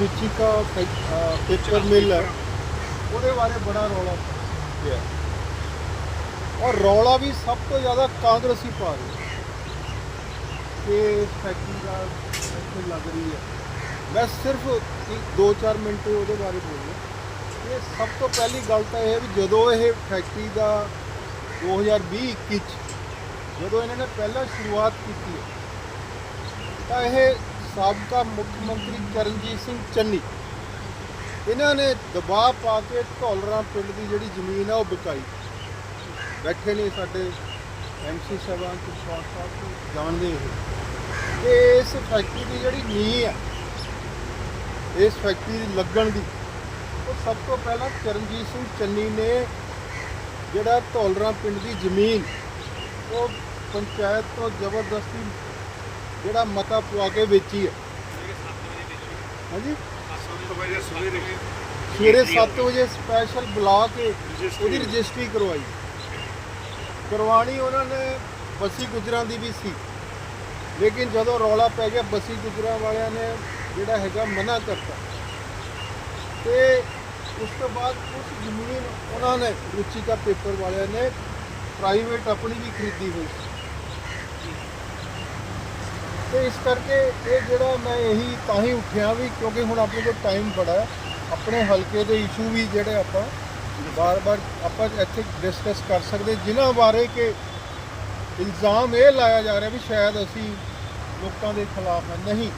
ਰੁਚਿਕਾ paper mill ਹੈ। ਉਹਦੇ ਬਾਰੇ ਬੜਾ ਰੌਲਾ ਪਿਆ ਔਰ ਰੌਲਾ ਵੀ ਸਭ ਤੋਂ ਜ਼ਿਆਦਾ ਕਾਂਗਰਸੀ ਪਾ ਰਹੀ ਹੈ ਕਿ ਫੈਕਟਰੀ ਦਾ ਇੱਥੇ ਲੱਗ ਰਹੀ ਹੈ। ਮੈਂ ਸਿਰਫ 2-4 ਮਿੰਟ ਉਹਦੇ ਬਾਰੇ ਬੋਲੂੰ ਇਹ ਸਭ ਤੋਂ ਪਹਿਲੀ ਗੱਲ ਤਾਂ ਇਹ ਹੈ ਵੀ ਜਦੋਂ ਇਹ ਫੈਕਟਰੀ ਦਾ 2020-21 ਚ ਜਦੋਂ ਇਹਨਾਂ ਨੇ ਪਹਿਲਾਂ ਸ਼ੁਰੂਆਤ ਕੀਤੀ ਹੈ ਤਾਂ ਇਹ ਸਾਬਕਾ ਮੁੱਖ ਮੰਤਰੀ ਚਰਨਜੀਤ ਸਿੰਘ ਚੰਨੀ। ਇਹਨਾਂ ਨੇ ਦਬਾਅ ਪਾ ਕੇ ਧੌਲਰਾ ਪਿੰਡ ਦੀ ਜਿਹੜੀ ਜ਼ਮੀਨ ਆ ਉਹ ਵਿਕਾਈ ਬੈਠੇ ਨੇ ਸਾਡੇ ਐਮਸੀ ਸਾਹਿਬਾਨ ਕਿਸ਼ੋਰ ਸਾਹਿਬ ਜਾਣਦੇ ਇਹ। ਕਿ ਇਸ ਫੈਕਟਰੀ ਦੀ ਜਿਹੜੀ ਨੀਂਹ ਆ, ਇਸ ਫੈਕਟਰੀ ਦੀ ਲੱਗਣ ਦੀ, ਉਹ ਸਭ ਤੋਂ ਪਹਿਲਾਂ ਚਰਨਜੀਤ ਸਿੰਘ ਚੰਨੀ ਨੇ ਜਿਹੜਾ ਧੌਲਰਾ ਪਿੰਡ ਦੀ ਜ਼ਮੀਨ, ਉਹ ਪੰਚਾਇਤ ਤੋਂ ਜ਼ਬਰਦਸਤੀ ਜਿਹੜਾ ਮਤਾ ਪਵਾ ਕੇ ਵੇਚੀ ਹੈ। ਹਾਂਜੀ? ਸਵੇਰੇ 7 ਵਜੇ ਸਪੈਸ਼ਲ ਬੁਲਾ ਕੇ ਉਹਦੀ ਰਜਿਸਟਰੀ ਕਰਵਾਈ। ਕਰਵਾਣੀ ਉਹਨਾਂ ਨੇ ਬੱਸੀ ਗੁਜਰਾਂ ਦੀ ਵੀ ਸੀ। ਲੇਕਿਨ ਜਦੋਂ ਰੌਲਾ ਪੈ ਗਿਆ, ਬੱਸੀ ਗੁਜਰਾਂ ਵਾਲਿਆਂ ਨੇ ਜਿਹੜਾ ਹੈਗਾ ਮਨਾ ਕਰਤਾ। ਤੇ ਉਸ ਤੋਂ ਬਾਅਦ ਉਸ ਜ਼ਮੀਨ ਉਹਨਾਂ ਨੇ ਰੁਚਿਕਾ ਪੇਪਰ ਵਾਲਿਆਂ ਨੇ ਪ੍ਰਾਈਵੇਟ ਆਪਣੀ ਵੀ ਖਰੀਦੀ ਹੋਈ ਸੀ। ਤੇ ਇਸ ਕਰਕੇ ਇਹ ਜਿਹੜਾ ਮੈਂ ਇਹੀ ਤਾਂ ਹੀ ਉੱਠਿਆ ਵੀ ਕਿਉਂਕਿ ਹੁਣ ਆਪਣੇ ਕੋਲ ਟਾਈਮ ਬੜਾ ਹੈ। ਆਪਣੇ ਹਲਕੇ ਦੇ ਇਸ਼ੂ ਵੀ ਜਿਹੜੇ ਆਪਾਂ ਬਾਰ-ਬਾਰ ਆਪਾਂ ਇੱਥੇ ਡਿਸਕਸ ਕਰ ਸਕਦੇ। ਜਿਨ੍ਹਾਂ ਬਾਰੇ ਕਿ ਇਲਜ਼ਾਮ ਇਹ ਲਾਇਆ ਜਾ ਰਿਹਾ ਵੀ ਸ਼ਾਇਦ ਅਸੀਂ ਲੋਕਾਂ ਦੇ ਖਿਲਾਫ ਹੈ। ਨਹੀਂ,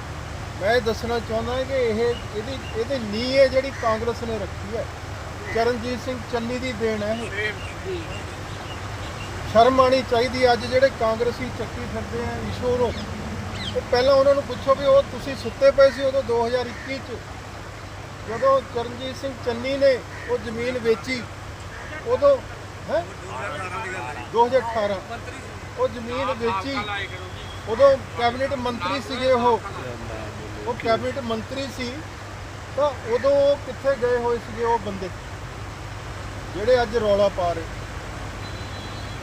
ਮੈਂ ਇਹ ਦੱਸਣਾ ਚਾਹੁੰਦਾ ਕਿ ਇਹ, ਇਹਦੀ ਇਹਦੀ ਨੀਂਹ ਹੈ ਜਿਹੜੀ ਕਾਂਗਰਸ ਨੇ ਰੱਖੀ ਹੈ। ਚਰਨਜੀਤ ਸਿੰਘ ਚੰਨੀ ਦੀ ਦੇਣ ਹੈ ਸ਼ਰਮ ਆਣੀ ਚਾਹੀਦੀ ਅੱਜ ਜਿਹੜੇ ਕਾਂਗਰਸੀ ਚੱਕੀ ਫਿਰਦੇ ਆ ਇਸ਼ੂ ਨੂੰ ਉਹ ਪਹਿਲਾਂ ਉਹਨਾਂ ਨੂੰ ਪੁੱਛੋ ਵੀ ਉਹ ਤੁਸੀਂ ਸੁੱਤੇ ਪਏ ਸੀ ਉਦੋਂ 2021 ਚ। ਜਦੋਂ ਚਰਨਜੀਤ ਸਿੰਘ ਚੰਨੀ ਨੇ ਉਹ ਜ਼ਮੀਨ ਵੇਚੀ, ਉਦੋਂ, ਹੈ? 2018 ਉਹ ਜ਼ਮੀਨ ਵੇਚੀ, ਉਦੋਂ ਕੈਬਨਿਟ ਮੰਤਰੀ ਸੀਗੇ ਉਹ। ਉਹ ਕੈਬਨਿਟ ਮੰਤਰੀ ਸੀ, ਤਾਂ ਉਦੋਂ ਉਹ ਕਿੱਥੇ ਗਏ ਹੋਏ ਸੀਗੇ ਉਹ ਬੰਦੇ? ਜਿਹੜੇ ਅੱਜ ਰੌਲਾ ਪਾ ਰਹੇ।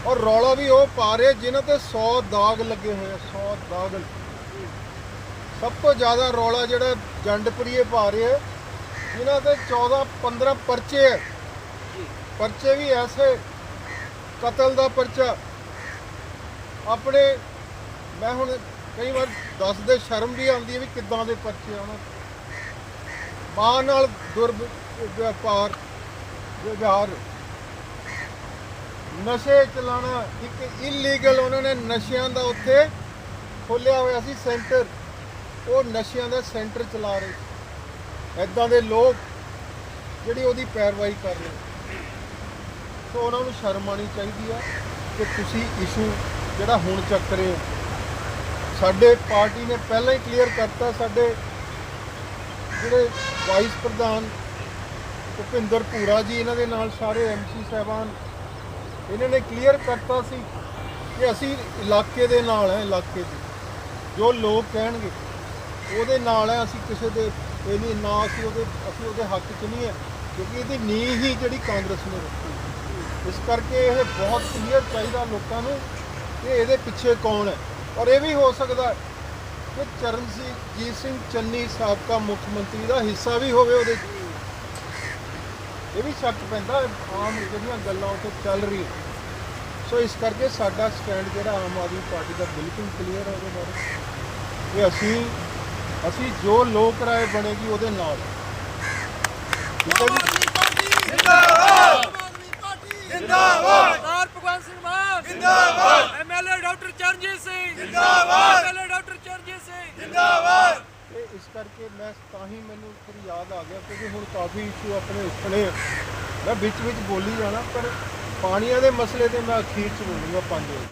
ਔਰ ਰੌਲਾ ਵੀ ਉਹ ਪਾ ਰਹੇ ਜਿਨ੍ਹਾਂ ਤੇ 100 ਦਾਗ ਲੱਗੇ ਹੋਏ ਆ 100 ਦਾਗ ਸਭ ਤੋਂ ਜ਼ਿਆਦਾ ਰੌਲਾ ਜਿਹੜਾ ਜੰਡਪੁਰੀਏ ਪਾ ਰਹੇ ਆ ਜਿਨ੍ਹਾਂ ਤੇ 14 15 ਪਰਚੇ ਹੈ ਪਰਚੇ ਵੀ ਐਸੇ ਕਤਲ ਦਾ ਪਰਚਾ। ਆਪਣੇ ਮੈਂ ਹੁਣ ਕਈ ਵਾਰ ਦੱਸਦੇ ਸ਼ਰਮ ਵੀ ਆਉਂਦੀ ਹੈ ਵੀ ਕਿੱਦਾਂ ਦੇ ਪਰਚੇ ਆ ਉਹਨਾਂ ਦੇ। ਮਾਂ ਨਾਲ ਦੁਰਵਿਵਹਾਰ ਵਿਵਹਾਰ ਨਸ਼ੇ ਚਲਾਣਾ ਇੱਕ ਇਲੀਗਲ ਉਹਨਾਂ ਨੇ ਨਸ਼ਿਆਂ ਦਾ ਉੱਥੇ ਖੋਲਿਆ ਹੋਇਆ ਸੀ ਸੈਂਟਰ। ਉਹ ਨਸ਼ਿਆਂ ਦਾ ਸੈਂਟਰ ਚਲਾ ਰਹੇ। ਸੀ। ਦੇ ਲੋਕ ਜਿਹੜੀ ਉਹਦੀ ਪੈਰਵਾਈ ਕਰ ਰਹੇ। ਸੋ ਉਹਨਾਂ ਨੂੰ ਸ਼ਰਮ ਆਣੀ ਚਾਹੀਦੀ ਆ ਕਿ ਤੁਸੀਂ ਇਸ਼ੂ ਜਿਹੜਾ ਹੁਣ ਚੱਕ ਰਹੇ ਹੋ। ਸਾਡੇ ਪਾਰਟੀ ਨੇ ਪਹਿਲਾਂ ਹੀ ਕਲੀਅਰ ਕਰਤਾ ਸਾਡੇ ਜਿਹੜੇ ਵਾਈਸ ਪ੍ਰਧਾਨ ਭੁਪਿੰਦਰ ਭੂਰਾ ਜੀ, ਇਹਨਾਂ ਦੇ ਨਾਲ ਸਾਰੇ ਐਮਸੀ ਸਾਹਿਬਾਨ, ਇਹਨਾਂ ਨੇ ਕਲੀਅਰ ਕਰਤਾ ਸੀ ਕਿ ਅਸੀਂ ਇਲਾਕੇ ਦੇ ਨਾਲ ਹੈ ਇਲਾਕੇ ਦੇ। ਜੋ ਲੋਕ ਕਹਿਣਗੇ, ਉਹਦੇ ਨਾਲ ਹੈ ਅਸੀਂ ਕਿਸੇ ਦੇ, ਇਹ ਨਹੀਂ ਨਾ ਅਸੀਂ ਉਹਦੇ ਅਸੀਂ ਉਹਦੇ ਹੱਕ 'ਚ ਨਹੀਂ ਹੈ, ਕਿਉਂਕਿ ਇਹਦੀ ਨੀਂਹ ਹੀ ਜਿਹੜੀ ਕਾਂਗਰਸ ਨੇ ਰੱਖੀ ਇਸ ਕਰਕੇ ਇਹ ਬਹੁਤ ਕਲੀਅਰ ਚਾਹੀਦਾ ਲੋਕਾਂ ਨੂੰ ਕਿ ਇਹਦੇ ਪਿੱਛੇ ਕੌਣ ਹੈ। ਔਰ ਇਹ ਵੀ ਹੋ ਸਕਦਾ ਕਿ ਚਰਨਜੀਤ ਸਿੰਘ ਚੰਨੀ ਸਾਬਕਾ ਮੁੱਖ ਮੰਤਰੀ ਦਾ ਹਿੱਸਾ ਵੀ ਹੋਵੇ ਉਹਦੇ 'ਚ। ਇਹ ਵੀ ਸ਼ੱਕ ਪੈਂਦਾ ਆਮ ਜਿਹੜੀਆਂ ਗੱਲਾਂ ਉੱਥੇ ਚੱਲ ਰਹੀਆਂ। ਸੋ ਇਸ ਕਰਕੇ ਸਾਡਾ ਸਟੈਂਡ ਜਿਹੜਾ ਆਮ ਆਦਮੀ ਪਾਰਟੀ ਦਾ ਬਿਲਕੁਲ ਕਲੀਅਰ ਹੈ ਉਹਦੇ ਬਾਰੇ। ਕਿ ਅਸੀਂ ਅਸੀਂ ਜੋ ਲੋਕ ਰਾਏ ਬਣੇਗੀ ਉਹਦੇ ਨਾਲ। ਠੀਕ ਹੈ ਜੀ? ਜਿੰਦਾਬਾਦ। ਸਰਦਾਰ ਭਗਵੰਤ ਸਿੰਘ ਮਾਨ। ਜਿੰਦਾਬਾਦ। MLA doctor Charanjit Singh. ਜਿੰਦਾਬਾਦ। MLA doctor Charanjit Singh. ਤੇ ਇਸ ਕਰਕੇ ਮੈਂ ਤਾਂ ਹੀ ਮੈਨੂੰ ਫਿਰ ਯਾਦ ਆ ਗਿਆ ਕਿਉਂਕਿ ਹੁਣ ਕਾਫੀ ਇਸ਼ੂ ਆਪਣੇ ਉੱਠਣੇ ਆ। ਮੈਂ ਵਿੱਚ ਵਿੱਚ ਬੋਲੀ ਜਾਣਾ ਪਰ ਪਾਣੀਆਂ ਦੇ ਮਸਲੇ ਤੇ ਮੈਂ ਅਖੀਰ ਚ ਬੋਲੂੰਗਾ 5 ਵਜੇ।